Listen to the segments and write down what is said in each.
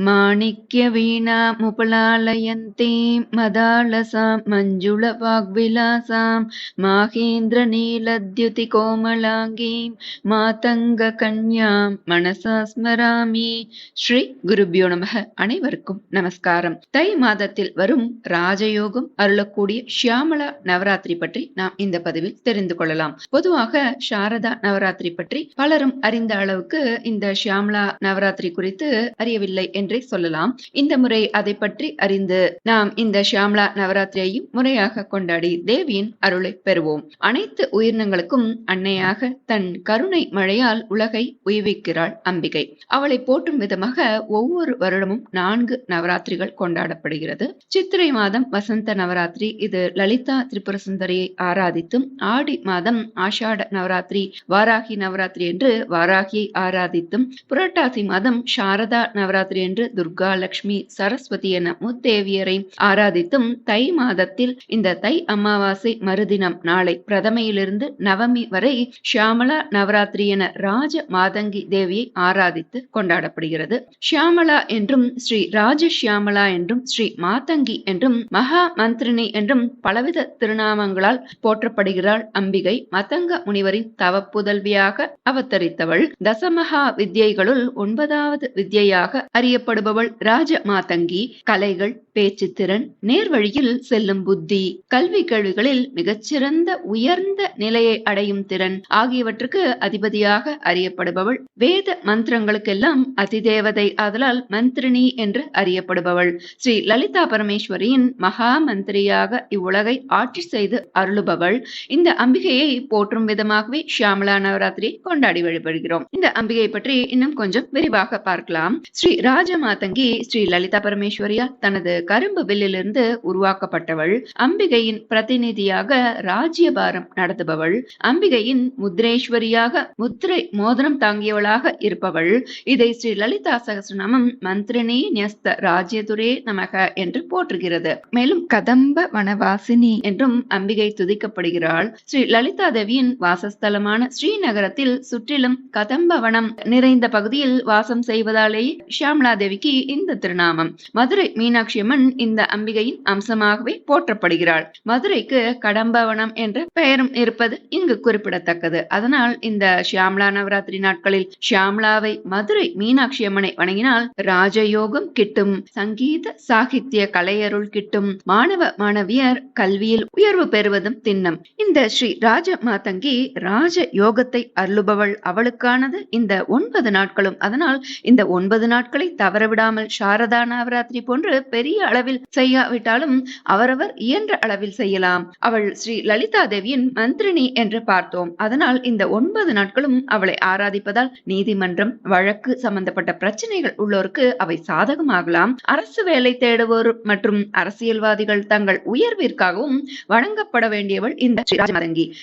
माणिक्यवीणामुपलालयन्तीं मदालसां मञ्जुळवाग्विलासां माहेन्द्रनीलद्युतिकोमलाङ्गीं மாதங்ககன்யாம் மனசா ஸ்மராமி ஸ்ரீ குருபியோ நமக அனைவருக்கும் நமஸ்காரம் தை மாதத்தில் வரும் ராஜயோகம் அருளக்கூடிய ஷியாமலா நவராத்திரி பற்றி நாம் இந்த பதிவில் தெரிந்து கொள்ளலாம் பொதுவாக சாரதா நவராத்திரி பற்றி பலரும் அறிந்த அளவுக்கு இந்த ஷியாமலா நவராத்திரி குறித்து அறியவில்லை என்றே என்றே சொல்லலாம். இந்த முறை அதை பற்றி அறிந்து நாம் இந்த ஷியாமலா நவராத்திரியையும் முறையாக கொண்டாடி தேவியின் அருளை பெறுவோம். அனைத்து உயிரினங்களுக்கும் அன்னையாக தன் கருணை மழையால் உலகை உய்விக்கிறாள் அம்பிகை. அவளை போற்றும் விதமாக ஒவ்வொரு வருடமும் நான்கு நவராத்திரிகள் கொண்டாடப்படுகிறது. சித்திரை மாதம் வசந்த நவராத்திரி இது லலிதா திரிபுர சுந்தரியை ஆராதித்தும் ஆடி மாதம் ஆஷாட நவராத்திரி வாராகி நவராத்திரி என்று வாராகியை ஆராதித்தும் புரட்டாசி மாதம் சாரதா நவராத்திரி என்று துர்கா லட்சுமி சரஸ்வதி என முத்தேவியரை ஆராதித்தும் தை மாதத்தில் இந்த தை அமாவாசை மறுதினம் நாளை பிரதமையிலிருந்து நவமி வரை ஷியாமலா நவராத்திரி என ராஜ மாதங்கி தேவியை ஆராதித்து கொண்டாடப்படுகிறது. ஷியாமலா என்றும் ஸ்ரீ ராஜ ஷியாமலா என்றும் ஸ்ரீ மாதங்கி என்றும் மகா மந்திரினி என்றும் பலவித திருநாமங்களால் போற்றப்படுகிறாள் அம்பிகை மதங்க முனிவரின் தவப்புதல்வியாக அவதரித்தவள். தசமகா வித்யைகளுள் ஒன்பதாவது வித்யையாக அறியப்படுபவள் ராஜ மாதங்கி கலைகள் பேச்சு திறன் நேர்வழியில் செல்லும் புத்தி கல்வி கேள்விகளில் மிகச்சிறந்த உயர்ந்த நிலையை அடையும் திறன் ஆகியவற்றுக்கு அதிபதியாக அறியப்படுபவள். வேத மந்திரங்களுக்கெல்லாம் அதிதேவதை ஆதலால் மந்திரினி என்று அறியப்படுபவள். ஸ்ரீ லலிதா பரமேஸ்வரியின் மகா மந்திரியாக இவ்வுலகை ஆட்சி செய்து அருளுபவள். இந்த அம்பிகையை போற்றும் விதமாகவே ஷியாமலா நவராத்திரியை கொண்டாடி வழிபடுகிறோம். இந்த அம்பிகை பற்றி இன்னும் கொஞ்சம் விரிவாக பார்க்கலாம். ஸ்ரீ ராஜ ராஜமாதங்கி ஸ்ரீ லலிதா பரமேஸ்வரியா தனது கரும்பு வில்லிலிருந்து உருவாக்கப்பட்டவள். அம்பிகையின் பிரதிநிதியாக ராஜ்யபாரம் நடத்துபவள். அம்பிகையின் முத்ரேஸ்வரியாக முத்திரை மோதிரம் தாங்கியவளாக இருப்பவள். இதை ஸ்ரீ லலிதா சகசிரநாமம் மந்திரினி நியஸ்த ராஜ்யதுரே நமக என்று போற்றுகிறது. மேலும் கதம்ப வனவாசினி என்றும் அம்பிகை துதிக்கப்படுகிறாள். ஸ்ரீ லலிதா தேவியின் வாசஸ்தலமான ஸ்ரீநகரத்தில் சுற்றிலும் கதம்ப வனம் நிறைந்த பகுதியில் வாசம் செய்வதாலே ஷியாமலா மகாதேவிக்கு இந்த திருநாமம். மதுரை மீனாட்சி அம்மன் இந்த அம்பிகையின் அம்சமாகவே போற்றப்படுகிறாள். மதுரைக்கு கடம்பவனம் என்ற பெயரும் இருப்பது இங்கு குறிப்பிடத்தக்கது. அதனால் இந்த ஷியாம்லா நவராத்திரி நாட்களில் ஷியாம்லாவை மதுரை மீனாட்சி அம்மனை வணங்கினால் ராஜயோகம் கிட்டும் சங்கீத சாகித்ய கலையருள் கிட்டும் மாணவ மாணவியர் கல்வியில் உயர்வு பெறுவதும் திண்ணம் இந்த ஸ்ரீ ராஜ மாதங்கி ராஜ யோகத்தை அருளுபவள் அவளுக்கானது இந்த ஒன்பது நாட்களும். அதனால் இந்த ஒன்பது நாட்களை தவறவிடாமல் சாரதா நவராத்திரி போன்று பெரிய அளவில் செய்யாவிட்டாலும் அவரவர் இயன்ற அளவில் செய்யலாம். அவள் ஸ்ரீ லலிதா தேவியின் மந்திரினி என்று பார்த்தோம். அதனால் இந்த ஒன்பது நாட்களும் அவளை ஆராதிப்பதால் நீதிமன்றம் வழக்கு சம்பந்தப்பட்ட பிரச்சனைகள் உள்ளோருக்கு அவை சாதகமாகலாம். அரசு வேலை தேடுவோர் மற்றும் அரசியல்வாதிகள் தங்கள் உயர்விற்காகவும் வணங்கப்பட வேண்டியவள் இந்த ஸ்ரீ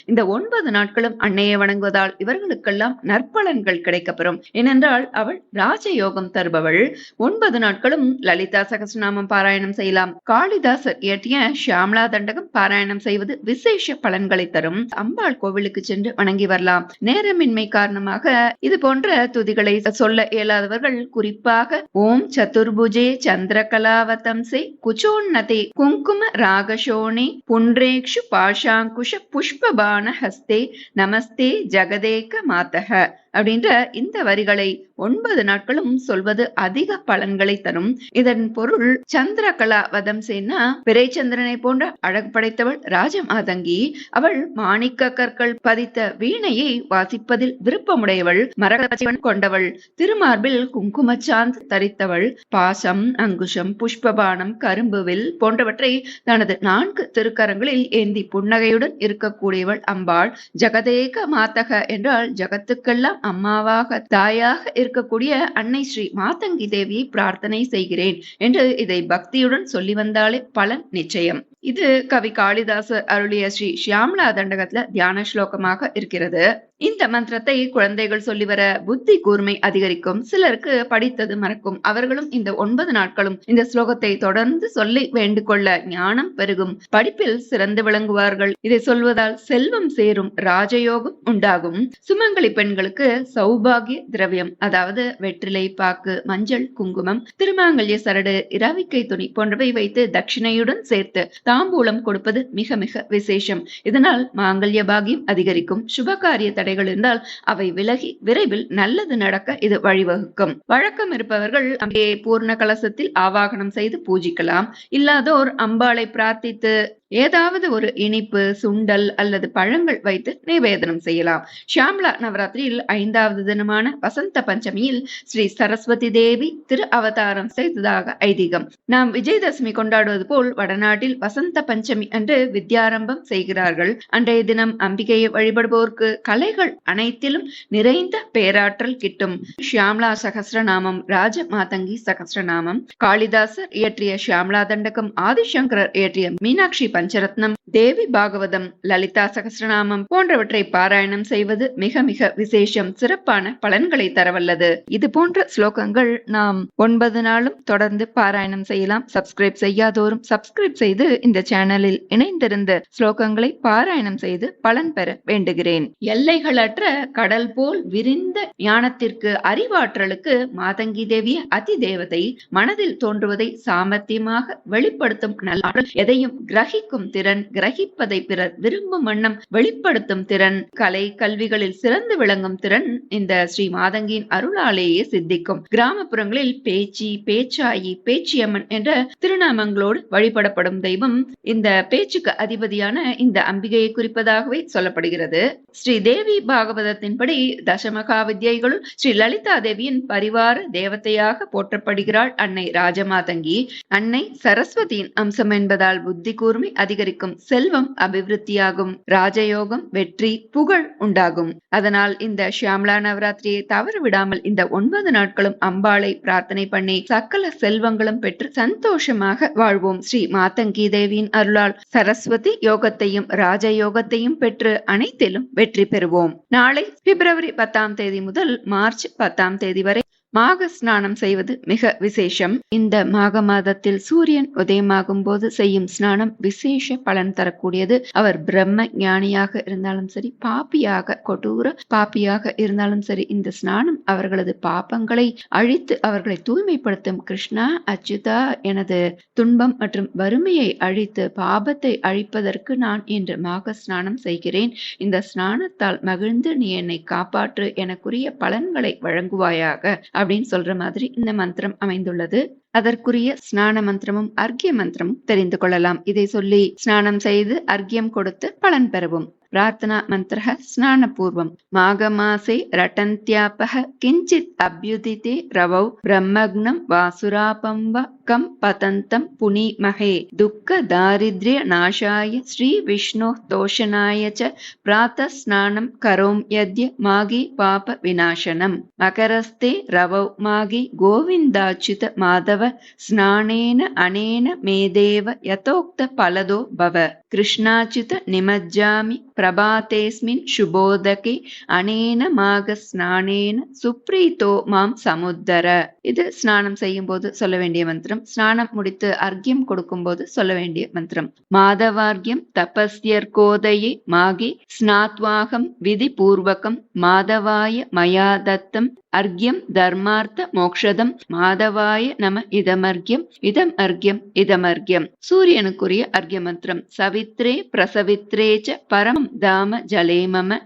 இந்த ஒன்பது நாட்களும் அன்னையை வணங்குவதால் இவர்களுக்கெல்லாம் நற்பலன்கள் கிடைக்கப்பெறும். ஏனென்றால் அவள் ராஜயோகம் தருபவள். ஒன்பது நாட்களும் லலிதா சகசநாமம் பாராயணம் செய்யலாம். காளிதாசர் இயற்றிய ஷியாமலா தண்டகம் பாராயணம் செய்வது விசேஷ பலன்களை தரும். அம்பாள் கோவிலுக்கு சென்று வணங்கி வரலாம். நேரமின்மை காரணமாக இது போன்ற துதிகளை சொல்ல இயலாதவர்கள் குறிப்பாக ஓம் சதுர்புஜே சந்திரகலாவதம்சே குச்சோன்னதே குங்கும ராகசோணி புன்றேக்ஷு பாஷாங்குஷ புஷ்பபான ஹஸ்தே நமஸ்தே ஜெகதேக மாதக. அப்படின்ற இந்த வரிகளை ஒன்பது நாட்களும் சொல்வது அதிக பலன்களை தரும். இதன் பொருள் சந்திரகலா வதம் சேனா பிறைச்சந்திரனை போன்ற அழகு படைத்தவள் ராஜமாதங்கி அவள் மாணிக்க கற்கள் பதித்த வீணையை வாசிப்பதில் விருப்பமுடையவள் மரகபச்சிவன் கொண்டவள் திருமார்பில் குங்குமச்சாந்த் தரித்தவள் பாசம் அங்குஷம் புஷ்பபானம் கரும்புவில் போன்றவற்றை தனது நான்கு திருக்கரங்களில் ஏந்தி புன்னகையுடன் இருக்கக்கூடியவள் அம்பாள் ஜெகதேக மாதக என்றால் ஜகத்துக்கெல்லாம் அம்மாவாக தாயாக இருக்கக்கூடிய அன்னை ஸ்ரீ மாதங்கி தேவியை பிரார்த்தனை செய்கிறேன் என்று இதை பக்தியுடன் சொல்லி வந்தாலே பலன் நிச்சயம். இது கவி காளிதாசர் அருளிய ஸ்ரீ ஷியாம்லா தண்டகத்துல தியான ஸ்லோகமாக இருக்கிறது. இந்த மந்திரத்தை குழந்தைகள் சொல்லி வர புத்தி கூர்மை அதிகரிக்கும். சிலருக்கு படித்தது மறக்கும். அவர்களும் இந்த ஒன்பது நாட்களும் இந்த ஸ்லோகத்தை தொடர்ந்து சொல்லி வேண்டுகொள்ள ஞானம் பெருகும். படிப்பில் சிறந்து விளங்குவார்கள். இதை சொல்வதால் செல்வம் சேரும் ராஜயோகம் உண்டாகும். சுமங்கலி பெண்களுக்கு சௌபாகிய திரவியம் அதாவது வெற்றிலை பாக்கு மஞ்சள் குங்குமம் திருமாங்கல்ய சரடு இரவிக்கை துணி போன்றவை வைத்து தட்சிணையுடன் சேர்த்து தாம்பூலம் கொடுப்பது மிக மிக விசேஷம். இதனால் மாங்கல்ய பாகியம் அதிகரிக்கும். சுபகாரிய தடைகள் இருந்தால் அவை விலகி விரைவில் நல்லது நடக்க இது வழிவகுக்கும். வழக்கம் இருப்பவர்கள் அங்கே பூர்ண கலசத்தில் ஆவாகனம் செய்து பூஜிக்கலாம். இல்லாதோர் அம்பாளை பிரார்த்தித்து ஏதாவது ஒரு இனிப்பு சுண்டல் அல்லது பழங்கள் வைத்து நிவேதனம் செய்யலாம். ஷியாம்லா நவராத்திரியில் ஐந்தாவது தினமான வசந்த பஞ்சமியில் ஸ்ரீ சரஸ்வதி தேவி திரு அவதாரம் செய்ததாக ஐதீகம். நாம் விஜயதசமி கொண்டாடுவது போல் வடநாட்டில் வசந்த பஞ்சமி அன்று வித்யாரம்பம் செய்கிறார்கள். அன்றைய தினம் அம்பிகையை வழிபடுவோருக்கு கலைகள் அனைத்திலும் நிறைந்த பேராற்றல் கிட்டும். ஷியாம்லா சகசிரநாமம் ராஜ மாதங்கி சகசிரநாமம். காளிதாசர் இயற்றிய ஷியாம்லா தண்டகம் ஆதிசங்கரர் இயற்றிய மீனாட்சி பஞ்சரத்னம் தேவி பாகவதம் லலிதா சகசிரநாமம் போன்றவற்றை பாராயணம் செய்வது மிக மிக விசேஷம் சிறப்பான பலன்களை தரவல்லது. இது போன்ற ஸ்லோகங்கள் நாம் ஒன்பது நாளும் தொடர்ந்து பாராயணம் செய்யலாம். சப்ஸ்கிரைப் செய்யாதோரும் சப்ஸ்கிரைப் செய்து இந்த சேனலில் இணைந்திருந்த ஸ்லோகங்களை பாராயணம் செய்து பலன் பெற வேண்டுகிறேன். எல்லைகளற்ற கடல் போல் விரிந்த ஞானத்திற்கு அறிவாற்றலுக்கு மாதங்கி தேவிய அதி தேவதை மனதில் தோன்றுவதை சாமர்த்தியமாக வெளிப்படுத்தும் நல்லாற்றல் எதையும் கிரகி கிரகிக்கும் திறன் கிரகிப்பதை பிறர் விரும்பும் வண்ணம் வெளிப்படுத்தும் திறன் கலை கல்விகளில் சிறந்து விளங்கும் திறன் இந்த ஸ்ரீ மாதங்கியின் அருளாலேயே சித்திக்கும். கிராமப்புறங்களில் பேச்சி பேச்சாயி பேச்சியம்மன் என்ற திருநாமங்களோடு வழிபடப்படும் தெய்வம் இந்த பேச்சுக்கு அதிபதியான இந்த அம்பிகையை குறிப்பதாகவே சொல்லப்படுகிறது. ஸ்ரீ தேவி பாகவதத்தின்படி தசமகா வித்யைகளுள் ஸ்ரீ லலிதா தேவியின் பரிவார தேவதையாக போற்றப்படுகிறாள் அன்னை ராஜமாதங்கி. அன்னை சரஸ்வதியின் அம்சம் என்பதால் புத்தி கூர்மை அதிகரிக்கும். செல்வம் அபிவிருத்தியாகும். ராஜயோகம் வெற்றி புகழ் உண்டாகும். அதனால் இந்த ஷியாம்லா நவராத்திரியை தவற விடாமல் இந்த ஒன்பது நாட்களும் அம்பாளை பிரார்த்தனை பண்ணி சகல செல்வங்களும் பெற்று சந்தோஷமாக வாழ்வோம். ஸ்ரீ மாதங்கி தேவியின் அருளால் சரஸ்வதி யோகத்தையும் ராஜயோகத்தையும் பெற்று அனைத்திலும் வெற்றி பெறுவோம். நாளை பிப்ரவரி பத்தாம் தேதி முதல் மார்ச் பத்தாம் தேதி வரை மாக ஸ்நானம் செய்வது மிக விசேஷம். இந்த மாக மாதத்தில் சூரியன் உதயமாகும் போது செய்யும் ஸ்நானம் விசேஷ பலன் தரக்கூடியது. அவர் பிரம்ம ஞானியாக இருந்தாலும் சரி பாப்பியாக கொடூர பாப்பியாக இருந்தாலும் சரி இந்த ஸ்நானம் அவர்களது பாப்பங்களை அழித்து அவர்களை தூய்மைப்படுத்தும் கிருஷ்ணா அச்சுதா எனது துன்பம் மற்றும் வறுமையை அழித்து பாபத்தை அழிப்பதற்கு நான் இன்று மாக ஸ்நானம் செய்கிறேன். இந்த ஸ்நானத்தால் மகிழ்ந்து நீ என்னை காப்பாற்று எனக்குரிய பலன்களை வழங்குவாயாக. அப்படின்னு சொல்ற மாதிரி இந்த மந்திரம் அமைந்துள்ளது. அதற்குரிய ஸ்நான மந்திரமும் அர்க்கிய மந்திரமும் தெரிந்து கொள்ளலாம். இதை சொல்லி ஸ்நானம் செய்து அர்க்கியம் கொடுத்து பலன் பெறவும். பிரார்த்தனா மந்திர ஸ்நான பூர்வம் மாகமாசே ரட்டந்தியாபக கிஞ்சித் அபியுதிதே ரவௌ பிரம்மக்னம் வாசுராபம் வ किञ्चित् अभ्युदिते रवौ ब्रह्मग्नं वासुरापं वा कं पतन्तं पुनीमहे दुःखदारिद्र्यनाशाय श्रीविष्णोः तोषणाय च प्रातः स्नानं करोम्यद्य माघे पापविनाशनम् मकरस्ते रवौ माघे गोविन्दाच्युत माधव स्नानेन अनेन मेदेव यथोक्तफलदो भव कृष्णाच्युत निमज्जामि பிரபாதேஸ்மின் சுபோதகே அனேன மாக ஸ்நானேன சுப்ரீதோ மாம் சமுத்தர இது ஸ்நானம் செய்யும் போது சொல்ல வேண்டிய மந்திரம் ஸ்நானம் முடித்து அர்க்கியம் கொடுக்கும் போது சொல்ல வேண்டிய மந்திரம். மாதவார்க்கியம் தபஸ்யர்கோதயே மாகி ஸ்நாத்வாகம் விதி பூர்வகம் மாதவாய மயா தத்தம் அர்க்யம் தர்மார்த்த மோக்ஷதம் மாதவாய நம இதமர்க்யம் இதம் அர்க்யம் இதமர்க்யம் சூரியனுக்குரிய அர்க்ய மந்திரம் சவித்ரே பிரசவித்ரே ச பரமம் தாம ஜலேமம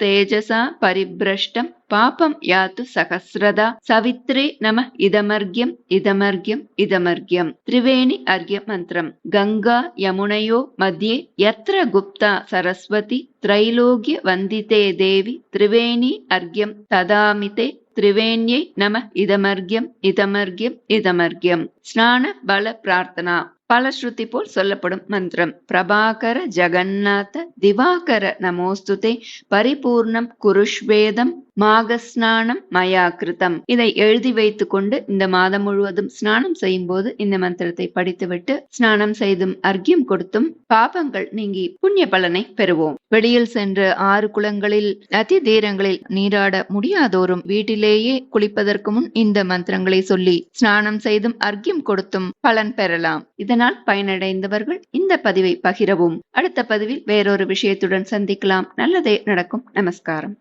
தேஜசா பரிபிரஷ்டம் பாபம் யாத்து சகசிரதா சவித்ரே நம இதமர்க்யம் இதமர்க்யம் இதமர்க்யம் திரிவேணி அர்க்ய மந்திரம் கங்கா யமுனையோ மத்தியே எத்திர குப்தா சரஸ்வதி त्रैलोक्य वन्दिते देवि त्रिवेणी अर्घ्यं ददामि ते त्रिवेण्यै नम இதமர்கியம் இதமர்கியம் இதமர்கியம். ஸ்நான பல பிரார்த்தனா. பலஸ்ருதி போல் சொல்லப்படும் மந்திரம். பிரபாகர ஜெகநாத திவாகர நமோஸ்துதே. பரிபூர்ணம் குருஷ்வேதம் மாகஸ்நானம் மயா கிருதம் இதை எழுதி வைத்துக் கொண்டு இந்த மாதம் முழுவதும் ஸ்நானம் செய்யும் போது இந்த மந்திரத்தை படித்துவிட்டு ஸ்நானம் செய்தும் அர்க்கியம் கொடுத்தும் பாபங்கள் நீங்கி புண்ணிய பலனை பெறுவோம். வெளியில் சென்று ஆறு குளங்களில் அதி தீரங்களில் நீராட முடியாதோரும் வீட்டிலேயே குளிப்பதற்கு முன் இந்த மந்திரங்களை சொல்லி ஸ்நானம் செய்தும் அர்க்கியம் கொடுத்தும் பலன் பெறலாம். இதனால் பயனடைந்தவர்கள் இந்த பதிவை பகிரவும். அடுத்த பதிவில் வேறொரு விஷயத்துடன் சந்திக்கலாம். நல்லதே நடக்கும். நமஸ்காரம்.